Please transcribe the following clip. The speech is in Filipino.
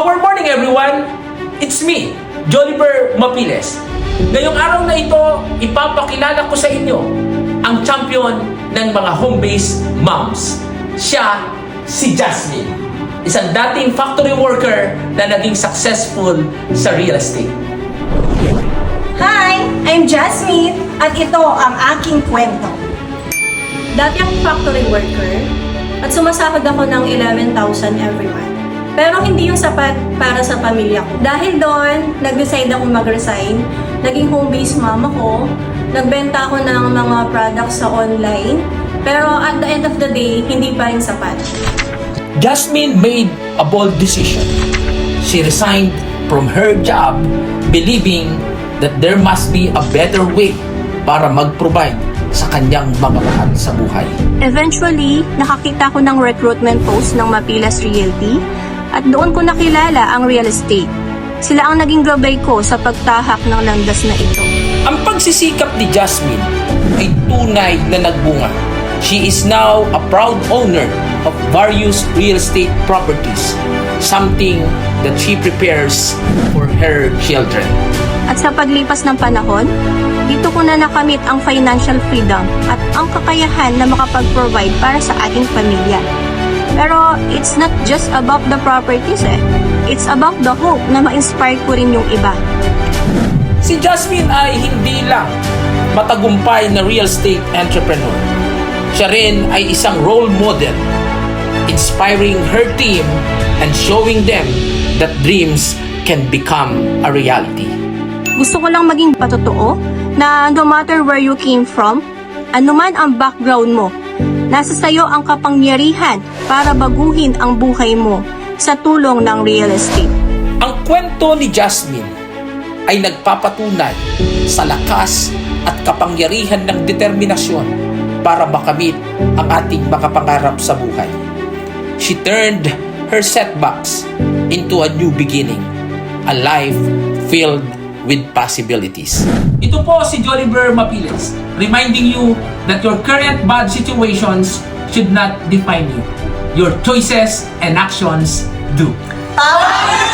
Power morning everyone! It's me, Joliver Mapiles. Ngayong araw na ito, ipapakilala ko sa inyo ang champion ng mga home-based moms. Siya, si Jasmine. Isang dating factory worker na naging successful sa real estate. Hi! I'm Jasmine at ito ang aking kwento. Dati akong factory worker at sumasahod ako ng 11,000 every month. Pero hindi yung sapat para sa pamilya ko. Dahil doon, nag-decide ako mag-resign. Naging home-based mom ako. Nagbenta ako ng mga products sa online. Pero at the end of the day, hindi pa rin sapat. Jasmine made a bold decision. She resigned from her job believing that there must be a better way para mag-provide sa kanyang mga mahal sa buhay. Eventually, nakakita ko ng recruitment post ng Mapilas Realty at doon ko nakilala ang real estate. Sila ang naging gabay ko sa pagtahak ng landas na ito. Ang pagsisikap ni Jasmine ay tunay na nagbunga. She is now a proud owner of various real estate properties, something that she prepares for her children. At sa paglipas ng panahon, dito ko na nakamit ang financial freedom at ang kakayahan na makapag-provide para sa ating pamilya. Pero it's not just about the properties eh. It's about the hope na ma-inspire ko rin yung iba. Si Jasmine ay hindi lang matagumpay na real estate entrepreneur. Siya rin ay isang role model, inspiring her team and showing them that dreams can become a reality. Gusto ko lang maging patotoo na no matter where you came from, anuman ang background mo, nasa sayo ang kapangyarihan para baguhin ang buhay mo sa tulong ng real estate. Ang kwento ni Jasmine ay nagpapatunay sa lakas at kapangyarihan ng determinasyon para makamit ang ating mga pangarap sa buhay. She turned her setbacks into a new beginning, a life filled with possibilities. Ito po si Joliver Mapiles, reminding you that your current bad situations should not define you. Your choices and actions do. Power!